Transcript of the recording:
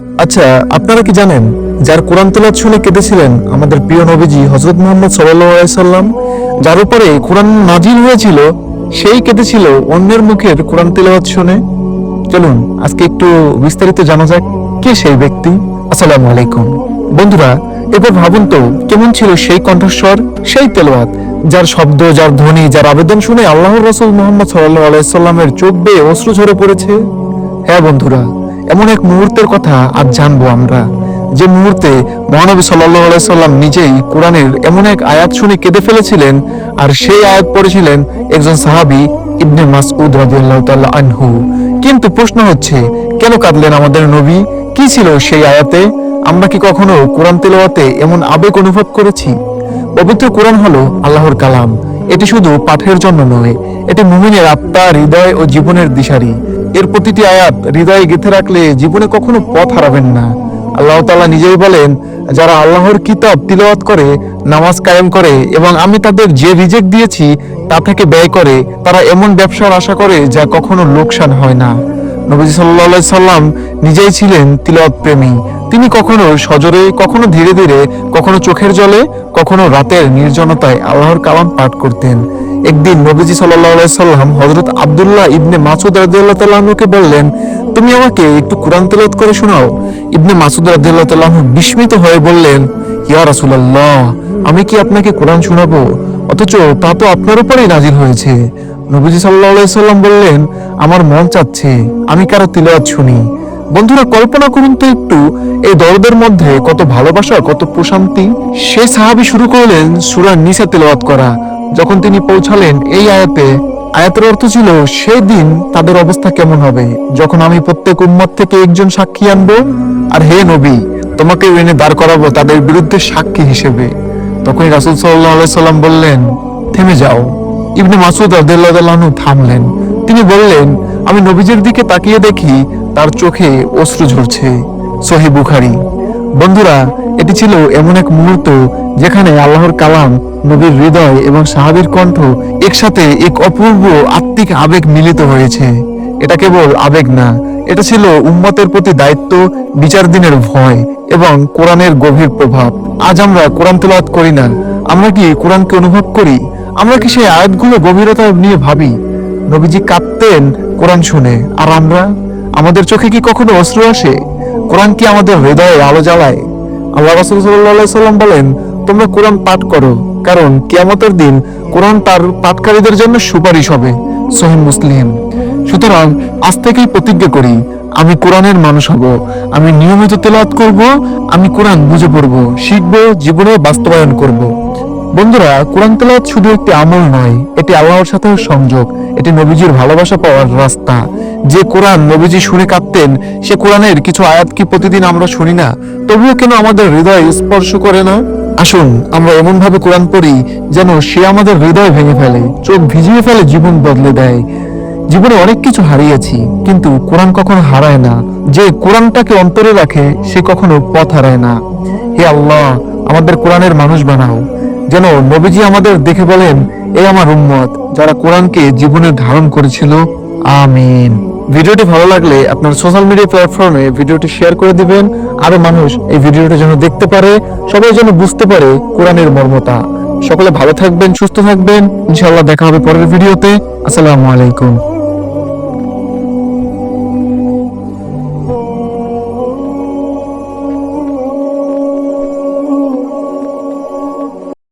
আচ্ছা আপনারা কি জানেন, যার কোরআন তেলাওয়াত শুনে কেঁদেছিলেন আমাদের প্রিয় নবীজি হজরত মোহাম্মদ সাল্লাম, যার উপরে কোরআন নাজিল হয়েছিল, সেই কেঁদেছিল অন্যের মুখের কোরআন তেলাওয়াত শুনে? চলুন, আজকে একটু বিস্তারিত জানা যাক, কে সেই ব্যক্তি? আসসালামু আলাইকুম। বন্ধুরা এবার ভাবুন তো, কেমন ছিল সেই কণ্ঠস্বর, সেই তেলাওয়াত, যার শব্দ, যার ধ্বনি, যার আবেদন শুনে আল্লাহর রসুল মোহাম্মদ সাল্লাহ আলাইসাল্লামের চোখ বেয়ে অশ্রু ঝরে পড়েছে? হ্যাঁ বন্ধুরা এমন এক মুহূর্তের কথা আজ জানব আমরা। যে মুহূর্তে মহানবী সাল্লাম নিজেই কোরআনের এমন এক আয়াত শুনে কেঁদে ফেলেছিলেন আর সেই আয়াত পড়েছিলেন একজন সাহাবি ইবনে মাসউদ রাদিয়াল্লাহু আনহু। কিন্তু প্রশ্ন হচ্ছে, কেন কাঁদলেন আমাদের নবী? কি ছিল সেই আয়াতে? আমরা কি কখনো কোরআন তেলাওয়াতে এমন আবেগ অনুভব করেছি? পবিত্র কোরআন হলো আল্লাহর কালাম। এটি শুধু পাঠের জন্য নয়, এটি মুমিনের আত্মা হৃদয় ও জীবনের দিশারি। এর প্রতিটি আয়াত হৃদয়ে গেঁথে রাখলে জীবনে কখনো পথ হারাবেন না। আল্লাহ তালা নিজেই বলেন, যারা আল্লাহর কিতাব তিলওয়াত করে, নামাজ কায়েম করে এবং আমি তাদের যে রিজেক্ট দিয়েছি তা থেকে ব্যয় করে, তারা এমন ব্যবসার আশা করে যা কখনো লোকসান হয় না। নবী সাল্লাহ সাল্লাম নিজেই ছিলেন তিলওয়াত প্রেমী। তিনি কখনো সজরে, কখনো ধীরে ধীরে, কখনো চোখের জলে, কখনো রাতের নির্জনতায় আল্লাহর কালাম পাঠ করতেন। একদিন নবীজি সাল্লাম হজরত আবদুল্লাহ ইবনে মাসুদ তাআলাকে বললেন, তুমি আমাকে একটু কোরআন তেলাওয়াত করে শোনাও। ইবনে মাসুদ রাদিয়াল্লাহু তাআলা বিস্মিত হয়ে বললেন, ইয়া রাসূলুল্লাহ, আমি কি আপনাকে কোরআন শোনাবো? অথচ তা তো আপনার উপরেই নাজিল হয়েছে। নবীজি সাল্লাহ সাল্লাম বললেন, আমার মন চাচ্ছে, আমি কারও তিলাওয়াত শুনি। বন্ধুরা কল্পনা করুন তো একটু, এই দরদের মধ্যে কত ভালোবাসা, কত প্রশান্তি। সে সাহাবি শুরু করলেন সূরা নিসা তেলাওয়াত করা। যখন তিনি পৌঁছালেন এই আয়াতে, আয়াতের অর্থ ছিল, সেই দিন তাদের অবস্থা কেমন হবে? যখন আমি প্রত্যেক উম্মত থেকে একজন সাক্ষী আনব, আর হে নবী তোমাকে এনে দাঁড় করাবো তাদের বিরুদ্ধে সাক্ষী হিসেবে। তখনই রাসূল সাল্লাম বললেন, থেমে যাও। ইবনে মাসুদ রাদিয়াল্লাহু থামলেন। তিনি বললেন, আমি নবীজির দিকে তাকিয়ে দেখি তার চোখে অশ্রু ঝরছে। সহি বুখারি। বন্ধুরা, এটি ছিল এমন এক মুহূর্ত যেখানে আল্লাহর কালাম নবীর হৃদয় এবং সাহাবীর কণ্ঠ একসাথে এক অপূর্ব আত্মিক আবেগ মিলিত হয়েছে। এটা কেবল আবেগ না, এটা ছিল উম্মতের প্রতি দায়িত্ব, বিচার দিনের ভয় এবং কোরআনের গভীর প্রভাব। আজ আমরা কোরআন তেলাওয়াত করি না, আমরা কি কোরআনকে অনুভব করি? আমরা কি সেই আয়াতগুলো গভীরতা নিয়ে ভাবি? নবীজি কাঁদতেন কোরআন শুনে। আর আমরা? আমাদের চোখে কি কখনো অশ্রু আসে? কোরআন কি আমাদের হৃদয়ে আলো জ্বালায়? আল্লাহ রাসূল সাল্লাম বলেন, তোমরা কোরআন পাঠ করো, কারণ কিয়ামতের দিন কোরআন তার পাঠকারীদের জন্য সুপারিশ হবে। সহিহ মুসলিম। সুতরাং আজ থেকেই প্রতিজ্ঞা করি, আমি কোরআনের মানুষ হব, আমি নিয়মিত তেলাওয়াত করব, আমি কোরআন বুঝে পড়ব, শিখব, জীবনে বাস্তবায়ন করব। বন্ধুরা, কোরআন তেলাওয়াত শুধু একটি আমল নয়, এটি আল্লাহর সাথে সংযোগ, এটি নবীজির ভালোবাসা পাওয়ার রাস্তা। যে কোরআন নবীজি শুনে কাঁদতেন, সে কোরআনের কিছু আয়াত কি প্রতিদিন আমরা শুনি না? তবুও কেন আমাদের হৃদয় স্পর্শ করে না? আসুন, আমরা এমন ভাবে কোরআন পড়ি যেন সে আমাদের হৃদয় ভেঙে ফেলে, চোখ ভিজিয়ে ফেলে জীবন বদলে দেয়। জীবনে অনেক কিছু হারিয়েছি, কিন্তু কোরআন কখনো হারায় না। যে কোরআনটাকে অন্তরে রাখে, সে কখনো পথ হারায় না। হে আল্লাহ, আমাদের কোরআনের মানুষ বানাও। যেন নবীজি আমাদের দেখে বলেন এই আমার উম্মত, যারা কোরআনকে জীবনে ধারণ করেছিল আমিন। ভিডিওটি ভালো লাগলে আপনার সোশ্যাল মিডিয়া প্ল্যাটফর্মে ভিডিওটি শেয়ার করে দিবেন। আরও মানুষ এই ভিডিওটি যেন দেখতে পারে, সবাই যেন বুঝতে পারে কোরআনের মর্মতা। সকলে ভালো থাকবেন, সুস্থ থাকবেন। ইনশাআল্লাহ দেখা হবে পরের ভিডিওতে। আসসালামু আলাইকুম।